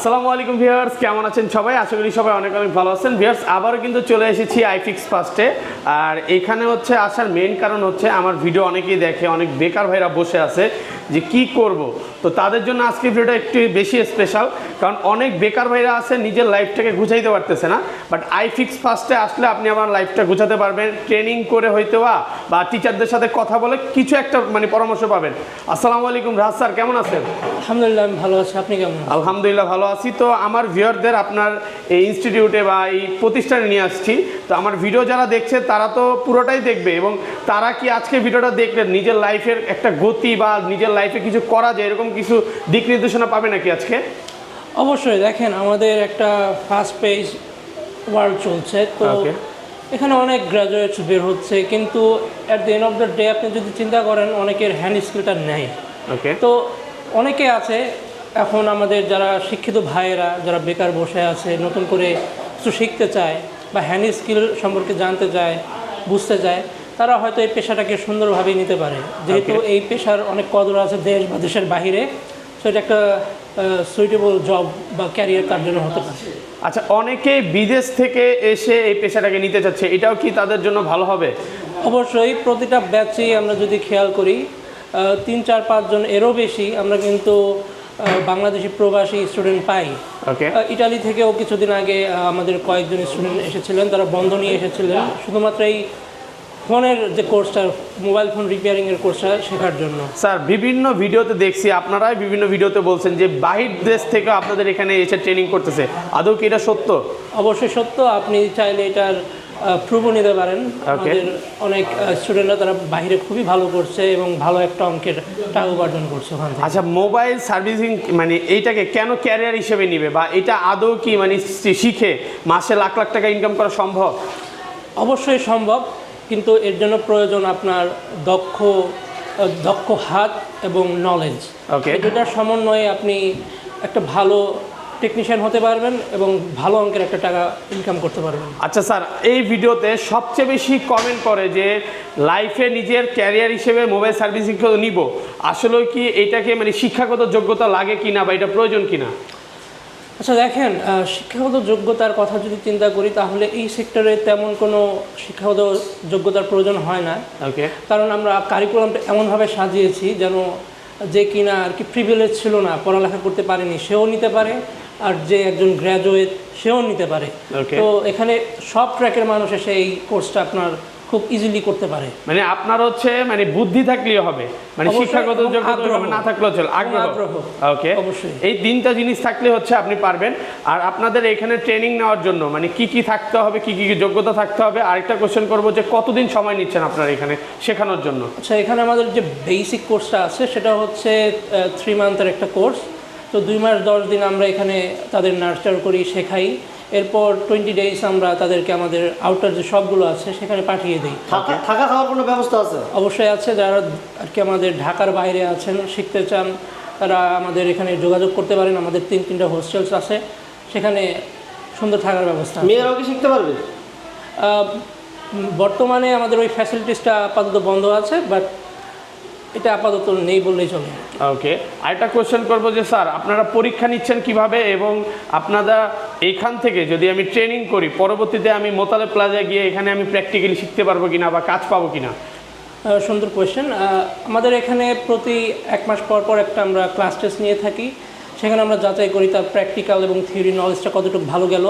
আসসালামু আলাইকুম ভিউয়ার্স, কেমন আছেন সবাই? আশা করি সবাই অনেক অনেক ভালো আছেন। ভিউয়ার্স, আবারও কিন্তু চলে এসেছি আইফিক্স ফার্স্টে আর এখানে হচ্ছে আসার মেন কারণ হচ্ছে আমার ভিডিও অনেকেই দেখে, অনেক বেকার ভাইরা বসে আছে। যে কি করব? তো তাদের জন্য আজকে ভিডিওটা একটু বেশি স্পেশাল কারণ অনেক বেকার ভাইরা আছে নিজের লাইফটাকে গুছাইতে পারতেছে না। বাট আই ফিক্স ফার্স্টে আসলে আপনি আমার লাইফটা গুছাতে পারবেন। ট্রেনিং করে হয়তো বা টিচারদের সাথে কথা বলে কিছু একটা মানে পরামর্শ পাবেন। আসসালামু আলাইকুম রাজ স্যার কেমন আছেন? আলহামদুলিল্লাহ আমি ভালো আছি। আপনি কেমন আলহামদুলিল্লাহ ভালো আছি। তো আমার ভিউয়ারদের আপনার এই ইনস্টিটিউটে বা এই প্রতিষ্ঠানে নিয়ে আসছি। তো আমার ভিডিও যারা দেখছে তারা তো পুরোটাই দেখবে এবং তারা কি আজকে ভিডিওটা দেখলে নিজের লাইফের একটা গতি বা নিজের লাইফে কিছু করা যায় এরকম কিছু দিক নির্দেশনা পাবে নাকি আজকে? অবশ্যই দেখেন আমাদের একটা ফার্স্ট পেজ ওয়ার্ল্ড চলছে তো. এখানে অনেক গ্রাজুয়েটস বের হচ্ছে কিন্তু at the end of the day আপনি যদি চিন্তা করেন অনেকের হ্যান্ড স্কিলটা নেই। ওকে তো অনেকে আছে এখন আমাদের যারা শিক্ষিত ভাইয়েরা যারা বেকার বসে আছে নতুন করে কিছু শিখতে চায় বা হ্যান্ড স্কিল সম্পর্কে জানতে চায় বুঝতে চায় তারা হয়তো এই পেশাটাকে সুন্দরভাবে নিতে পারে। যেহেতু এই পেশার অনেক কদর আছে দেশ বা দেশের বাহিরে সো এটা একটা সুইটেবল জব বা ক্যারিয়ার তার জন্য হতে পারে। আচ্ছা অনেকে বিদেশ থেকে এসে এই পেশাটাকে নিতে চাচ্ছে এটাও কি তাদের জন্য ভালো হবে? অবশ্যই প্রতিটা ব্যাচেই আমরা যদি খেয়াল করি তিন চার পাঁচজন এরও বেশি আমরা কিন্তু বাংলাদেশি প্রবাসী স্টুডেন্ট পাই। ওকে ইটালি থেকেও কিছুদিন আগে আমাদের কয়েকজন স্টুডেন্ট এসেছিলেন তারা বন্ধ নিয়ে এসেছিলেন। শুধুমাত্র এই ফোনের যে কোর্সটা মোবাইল ফোন রিপেয়ারিংয়ের কোর্সটা শেখার জন্য। স্যার বিভিন্ন ভিডিওতে দেখছি আপনারাই বিভিন্ন ভিডিওতে বলছেন যে বাহির দেশ থেকে আপনাদের এখানে এসে ট্রেনিং করতেছে। আদৌ কি এটা সত্য? অবশ্যই সত্য। আপনি চাইলে এটার প্রুভও নিতে পারেন। আমাদের অনেক স্টুডেন্টরা তারা বাইরে খুবই ভালো করছে এবং ভালো একটা অঙ্কের টাকা উপার্জন করছে ওখান থেকে। আচ্ছা মোবাইল সার্ভিসিং মানে এইটাকে কেন ক্যারিয়ার হিসেবে নিবে বা এটা আদৌ কি মানে শিখে মাসে লাখ লাখ টাকা ইনকাম করা সম্ভব? অবশ্যই সম্ভব। কিন্তু এর জন্য প্রয়োজন আপনার দক্ষ দক্ষ হাত এবং নলেজ ওকে দুটার সমন্বয়ে আপনি একটা ভালো টেকনিশিয়ান হতে পারবেন এবং ভালো অঙ্কের একটা টাকা ইনকাম করতে পারবেন। আচ্ছা স্যার এই ভিডিওতে সবচেয়ে বেশি কমেন্ট করে যে লাইফে নিজের ক্যারিয়ার হিসেবে মোবাইল সার্ভিসিং নিব আসলে কি এটাকে মানে শিক্ষাগত যোগ্যতা লাগে কিনা বা এটা প্রয়োজন কিনা? আচ্ছা দেখেন শিক্ষাগত যোগ্যতার কথা যদি চিন্তা করি তাহলে এই সেক্টরে তেমন কোনো শিক্ষাগত যোগ্যতার প্রয়োজন হয় না। ওকে কারণ আমরা কারিকুলামটা এমনভাবে সাজিয়েছি যেন যে কিনা আর কি প্রিভিলেজ ছিল না পড়ালেখা করতে পারেনি সেও নিতে পারে আর যে একজন গ্র্যাজুয়েট সেও নিতে পারে. তো এখানে সব ট্র্যাকের মানুষ এসে এই কোর্সটা আপনার খুব ইজিলি করতে পারে। মানে আপনার হচ্ছে মানে বুদ্ধি থাকলেও হবে। মানে শিক্ষাগত যোগ্যতা না থাকলেও চলে আগ্রহ। ওকে অবশ্যই। এই তিনটা জিনিস থাকলে হচ্ছে আপনি পারবেন। আর আপনাদের এখানে ট্রেনিং নেওয়ার জন্য মানে কি কি থাকতে হবে কি কি যোগ্যতা থাকতে হবে আরেকটা কোশ্চেন করব যে কতদিন সময় নিচ্ছেন আপনারা এখানে শেখানোর জন্য? আচ্ছা এখানে আমাদের যে বেসিক কোর্সটা আছে সেটা হচ্ছে থ্রি মান্থের একটা কোর্স তো দুই মাস দশ দিন আমরা এখানে তাদের নার্চার করি শেখাই। এরপর টোয়েন্টি ডেজ আমরা তাদেরকে আমাদের আউটার যে শপগুলো আছে সেখানে পাঠিয়ে দিই। থাকা থাকা খাওয়ার কোনো ব্যবস্থা আছে? অবশ্যই আছে যারা আর কি আমাদের ঢাকার বাইরে আছেন শিখতে চান তারা আমাদের এখানে যোগাযোগ করতে পারেন। আমাদের তিন তিনটা হোস্টেলস আছে সেখানে সুন্দর থাকার ব্যবস্থা মেয়েরাও কি শিখতে পারবে? বর্তমানে আমাদের ওই ফ্যাসিলিটিসটা আপাতত বন্ধ আছে বাট এটা আপাতত নেই বললেই চলে। ওকে আরেকটা কোয়েশ্চেন করব যে স্যার আপনারা পরীক্ষা নিচ্ছেন কীভাবে? এবং আপনারা এইখান থেকে যদি আমি ট্রেনিং করি পরবর্তীতে আমি মোতালে প্লাজায় গিয়ে এখানে আমি প্র্যাকটিক্যালি শিখতে পারব কিনা বা কাজ পাবো কিনা? সুন্দর কোয়েশ্চেন আমাদের এখানে প্রতি এক মাস পর পর একটা আমরা ক্লাস টেস্ট নিয়ে থাকি। সেখানে আমরা যাচাই করি তার প্র্যাকটিক্যাল এবং থিওরি নলেজটা কতটুকু ভালো গেল।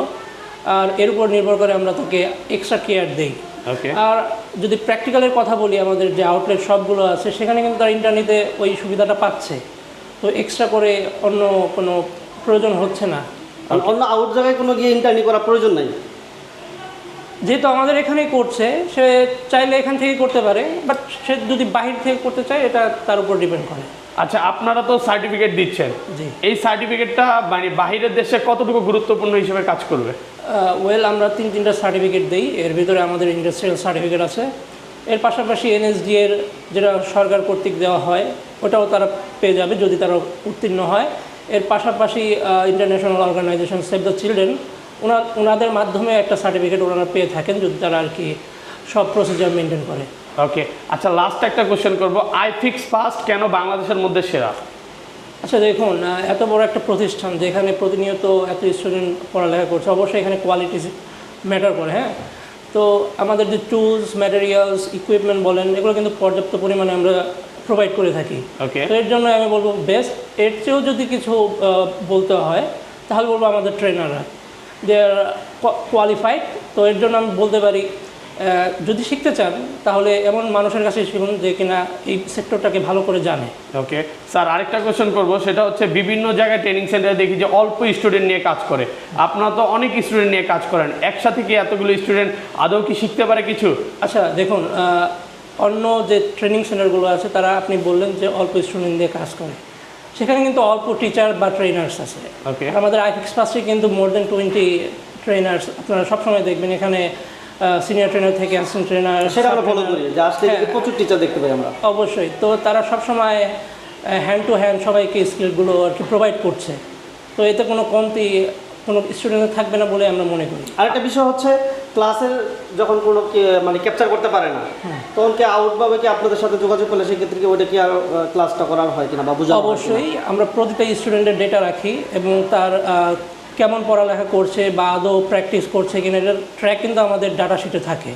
আর এর উপর নির্ভর করে আমরা তাকে এক্সট্রা কেয়ার দেই। ওকে আর যদি প্র্যাকটিক্যালের কথা বলি আমাদের যে আউটলেট সবগুলো আছে সেখানে কিন্তু তারা ইন্টারনেটে ওই সুবিধাটা পাচ্ছে। তো এক্সট্রা করে অন্য কোনো প্রয়োজন হচ্ছে না। আর অন্য আউট জায়গায় কোনো গিয়ে ইন্টারনি করার প্রয়োজন নাই। যেহেতু আমাদের এখানেই করছে সে চাইলে এখান থেকে করতে পারে বাট সে যদি বাহির থেকে করতে চায় এটা তার উপর ডিপেন্ড করে। আচ্ছা আপনারা তো সার্টিফিকেট দিচ্ছেন। জি। এই সার্টিফিকেটটা মানে বাহিরের দেশে কতটুকু গুরুত্বপূর্ণ হিসেবে কাজ করবে? ওয়েল আমরা তিন তিনটা সার্টিফিকেট দিই। এর ভিতরে আমাদের ইন্ডাস্ট্রিয়াল সার্টিফিকেট আছে। এর পাশাপাশি এনএসডি এর যেটা সরকার কর্তৃক দেওয়া হয় ওটাও তারা পেয়ে যাবে যদি তারা উত্তীর্ণ হয়। এর পাশাপাশি international organization save the children ওনার ওনাদের মাধ্যমে একটা সার্টিফিকেট ওনারা পেয়ে থাকেন যদি তারা আর কি সব প্রসিজার মেনটেন করে। ওকে আচ্ছা লাস্ট একটা কোয়েশ্চেন করব। আই ফিক্স ফাস্ট কেন বাংলাদেশের মধ্যে সেরা? আচ্ছা দেখুন এত বড় একটা প্রতিষ্ঠান যেখানে প্রতিনিয়ত এত স্টুডেন্ট পড়ালেখা করছে অবশ্যই এখানে কোয়ালিটি ম্যাটার করে হ্যাঁ? তো আমাদের যে টুলস ম্যাটেরিয়ালস ইকুইপমেন্ট বলেন এগুলো কিন্তু পর্যাপ্ত পরিমাণে আমরা প্রোভাইড করে থাকি। ওকে তো এর জন্য আমি বলব বেস্ট এর চেয়েও যদি কিছু বলতে হয় তাহলে বলব আমাদের ট্রেনাররা দে আর কোয়ালিফাইড তো এর জন্য আমি বলতে পারি যদি শিখতে চান তাহলে এমন মানুষের কাছে শিখুন যে কিনা এই সেক্টরটাকে ভালো করে জানে। ওকে স্যার আরেকটা কোশ্চেন করব সেটা হচ্ছে বিভিন্ন জায়গায় ট্রেনিং সেন্টারে দেখি যে অল্প স্টুডেন্ট নিয়ে কাজ করে। আপনারা তো অনেক স্টুডেন্ট নিয়ে কাজ করেন। একসাথে কি এতগুলো স্টুডেন্ট আদৌ কি শিখতে পারে কিছু? আচ্ছা দেখুন অন্য যে ট্রেনিং সেন্টারগুলো আছে তারা আপনি বললেন যে অল্প স্টুডেন্ট দিয়ে কাজ করে। সেখানে কিন্তু অল্প টিচার বা ট্রেনার্স আছে। আমাদের আইফিক্স পাসে কিন্তু মোর দেন টোয়েন্টি ট্রেনার্স আপনারা সবসময় দেখবেন। এখানে সিনিয়র ট্রেনার থেকে অ্যাসিস্ট্যান্ট ট্রেনার সেটা আমরা ফলো করি। যে আসলে হ্যাঁ। প্রচুর টিচার দেখতে পাই আমরা। অবশ্যই। তো তারা সবসময় হ্যান্ড টু হ্যান্ড সবাইকে স্কিলগুলো আর কি প্রোভাইড করছে। তো এতে কোনো কমতি কোনো স্টুডেন্টের থাকবে না বলে আমরা মনে করি। আরেকটা বিষয় হচ্ছে ক্লাসের যখন কোনো কে- মানে ক্যাপচার করতে পারে না তখন কি আউটভাবে কি আপনাদের সাথে যোগাযোগ করলে সেক্ষেত্রে কি ওইটা কি আর ক্লাসটা করার হয় কিনা বা বোঝা অবশ্যই আমরা প্রতিটা স্টুডেন্টের ডেটা রাখি এবং তার কেমন পড়ালেখা করছে বা আদৌ প্র্যাকটিস করছে কিনা এটার ট্র্যাক কিন্তু আমাদের ডাটা শিটে থাকে।